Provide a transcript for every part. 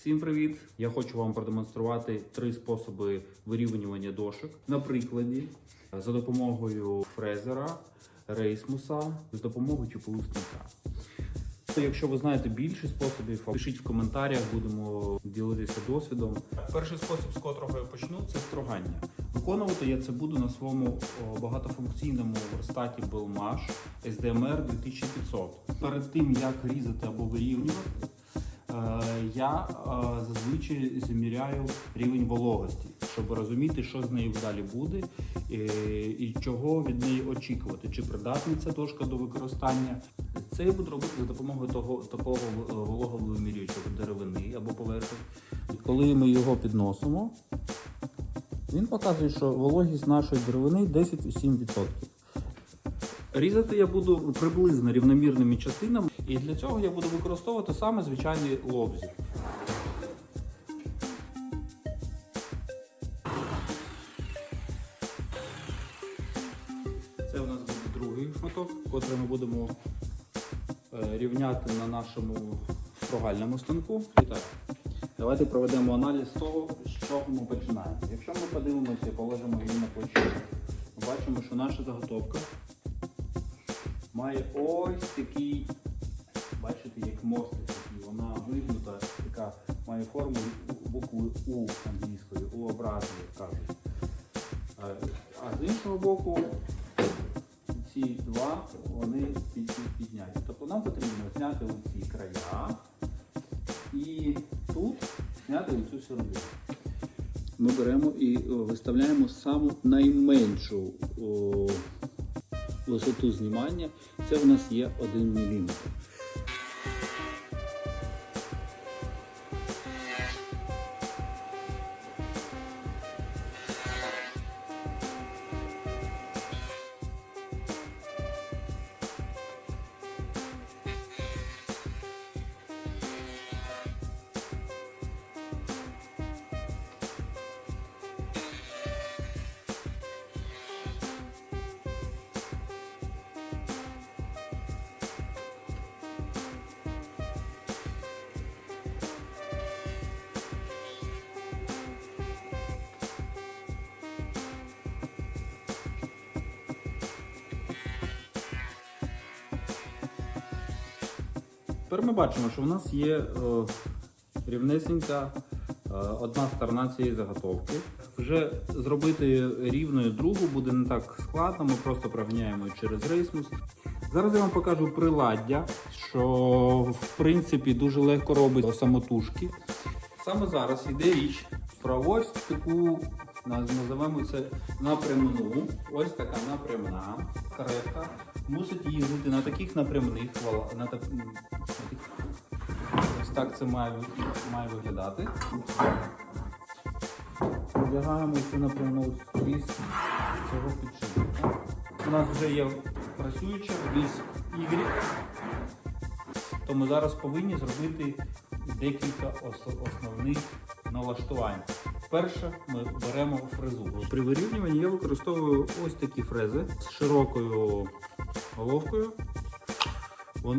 Всім привіт! Я хочу вам продемонструвати три способи вирівнювання дошок. На прикладі за допомогою фрезера, рейсмуса, з допомогою чіпоусника. Якщо ви знаєте більше способів, пишіть в коментарях, будемо ділитися досвідом. Перший спосіб, з котрого я почну, це строгання. Виконувати я це буду на своєму багатофункційному верстаті Belmash SDMR 2500. Перед тим як різати або вирівнювати, я е, зазвичай заміряю рівень вологості, щоб розуміти, що з нею далі буде е, і чого від неї очікувати, чи придатна ця дошка до використання. Це я буду робити за допомогою того такого е, вологовимірюючого деревини або поверхні. Коли ми його підносимо, він показує, що вологість нашої деревини 10,7%. Різати я буду приблизно рівномірними частинами, і для цього я буду використовувати саме звичайні лобзі. Це у нас буде другий шматок, котрий ми будемо е, рівняти на нашому строгальному станку. І так, давайте проведемо аналіз того, з чого ми починаємо. Якщо ми подивимося і положимо її на ми бачимо, що наша заготовка має ось такий, бачите, як мостик вона вигнута, така має форму букви У англійської, У-образної, як кажуть. А- А з іншого боку, ці два вони під- під- підняті. Тобто нам потрібно зняти оці края і тут зняти оцю середину. Ми беремо і виставляємо саму найменшу о, висоту знімання. Це в нас є 1 мм. Тепер ми бачимо, що в нас є е, рівнесенька е, одна сторона цієї заготовки. Вже зробити рівною другу буде не так складно, ми просто прогняємо через рейсмус. Зараз я вам покажу приладдя, що в принципі дуже легко робить самотужки. Саме зараз йде річ про ось таку, називаємо це напрямну. Ось така напрямна каретка. Мусить їздити на таких напрямних вала- на так, Ось так це має, має виглядати. Одягаємо цю напрямну скрізь цього підшипника. У нас вже є працююча віз Y, то ми зараз повинні зробити декілька основних налаштувань. Перше, ми беремо фрезу. При вирівнюванні я використовую ось такі фрези з широкою головкою. Е,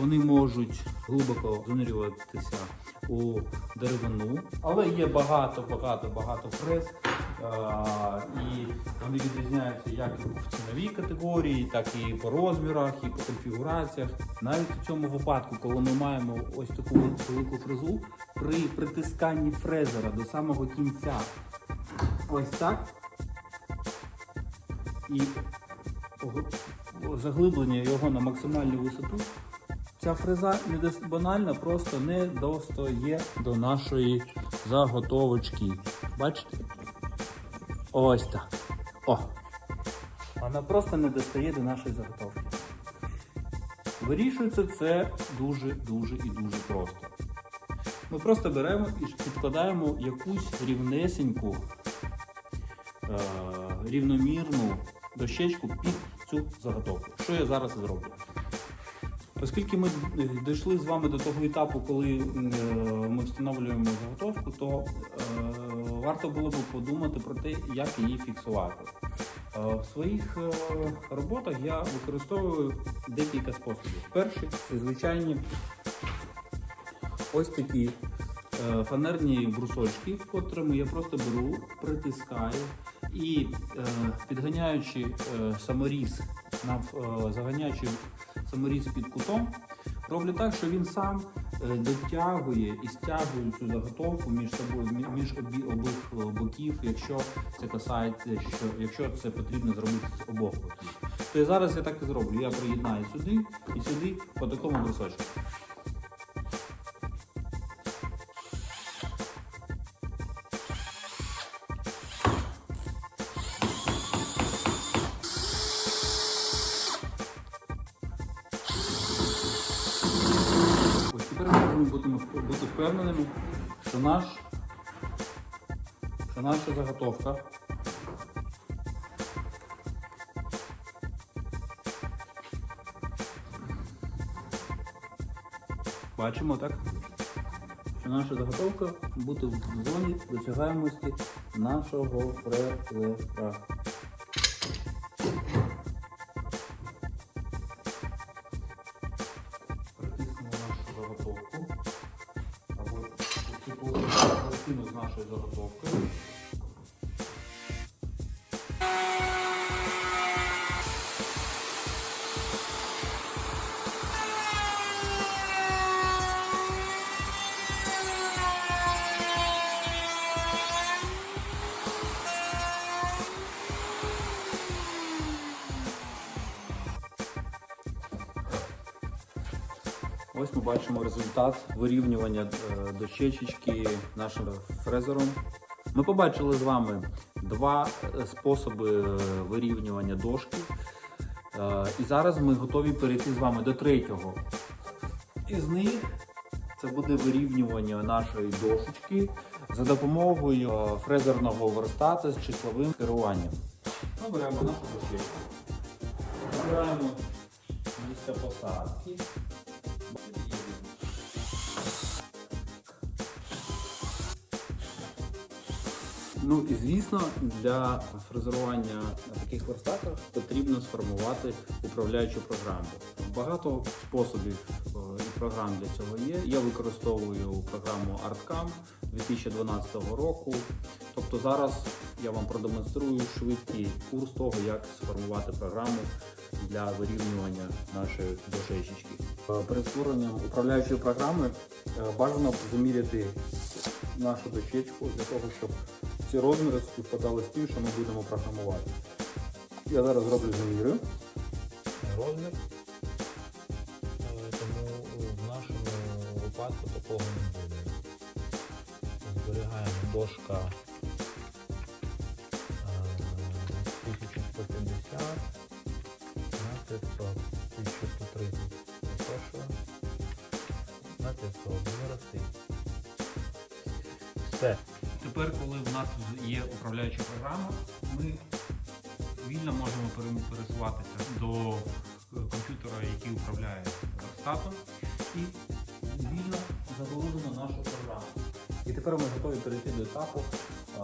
Вони можуть глибоко занурюватися у деревину, але є багато, багато, фрез, і вони відрізняються як в ціновій категорії, так і по розмірах, і по конфігураціях. Навіть у цьому випадку, коли ми маємо ось таку велику фрезу, при притисканні фрезера до самого кінця, ось так, і заглиблення його на максимальну висоту, ця фреза не банально просто не достає до нашої заготовочки. Бачите? Ось так. О! Вона просто не достає до нашої заготовки. Вирішується це дуже-дуже і дуже просто. Ми просто беремо і підкладаємо якусь рівнесеньку, е, рівномірну дощечку під цю заготовку. Що я зараз зроблю? Оскільки ми дійшли з вами до того етапу, коли е, ми встановлюємо заготовку, то е, варто було б подумати про те, як її фіксувати. Е, В своїх е, роботах я використовую декілька способів. Перший це звичайні ось такі е, фанерні брусочки, котрими я просто беру, притискаю і підганяючи саморіз, заганяючи саморіз під кутом, роблю так, що він сам дотягує і стягує цю заготовку між собою, між обі, обох е, боків, якщо це касається, що якщо це потрібно зробити з обох боків. То зараз я так і зроблю. Я приєднаю сюди і сюди по такому брусочку. Ми можемо бути, впевненими, що наш, що наша заготовка бачимо, так? Що наша заготовка бути в зоні досягаємості нашого фрезера. Або цю пластину з нашою заготовкою. Ось ми бачимо результат вирівнювання е, дощечечки нашим фрезером. Ми побачили з вами два е, способи е, вирівнювання дошки. І зараз ми готові перейти з вами до третього. Із них це буде вирівнювання нашої дошечки за допомогою фрезерного верстата з числовим керуванням. Ми беремо нашу дощечку, обираємо місце посадки. Ну і звісно, для фрезерування на таких верстатах потрібно сформувати управляючу програму. Багато способів е, і програм для цього є. Я використовую програму ArtCam 2012 року. Тобто зараз я вам продемонструю швидкий курс того, як сформувати програму для вирівнювання нашої дошечки. Е, Перед створенням управляючої програми е, бажано заміряти нашу дощечку для того, щоб ці розміри співпадали з тим, що ми будемо програмувати. Я зараз зроблю заміри. розмір, Е, тому в нашому випадку такого не буде. Зберігаємо дошка е, 1150 на 500, 1130, запрошую, на 500, не рости. Все. Тепер, коли в нас є управляюча програма, ми вільно можемо пересуватися до е, комп'ютера, який управляє верстатом, і вільно загрузимо нашу програму. І тепер ми готові перейти до етапу а,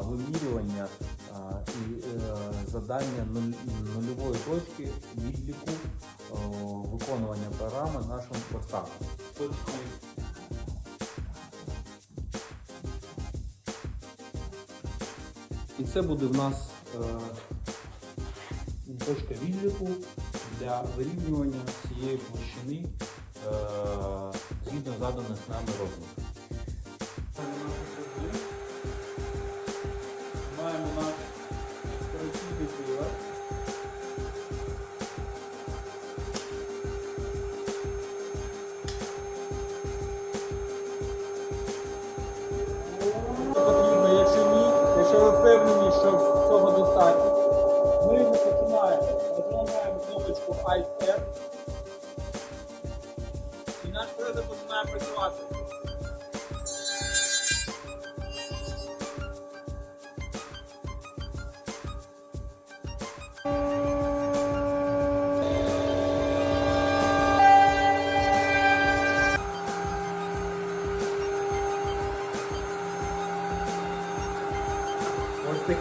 вимірювання а, і е, задання нульової точки відліку виконування програми нашим верстатом. Це буде в нас е, точка відліку для вирівнювання цієї площини е, згідно заданих нами розмірів. Що цього достатньо. Ми його починаємо. Нажимаємо кнопочку Alt-R.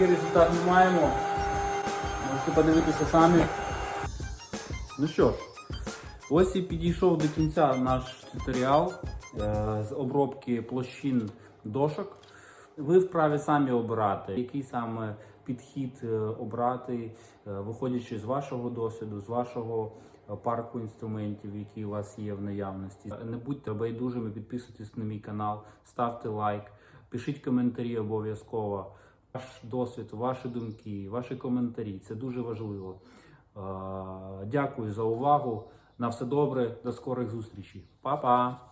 Такий результат ми маємо. Можете подивитися самі. Ну що ж, Ось і підійшов до кінця наш туторіал е, з обробки площин дошок. Ви вправі самі обирати, який саме підхід е, обрати, е, виходячи з вашого досвіду, з вашого парку інструментів, які у вас є в наявності. Не будьте байдужими, підписуйтесь на мій канал, ставте лайк, пишіть коментарі обов'язково. Ваш досвід, ваші думки, ваші коментарі це дуже важливо. Дякую за увагу. На все добре, до скорих зустрічей. Па-па!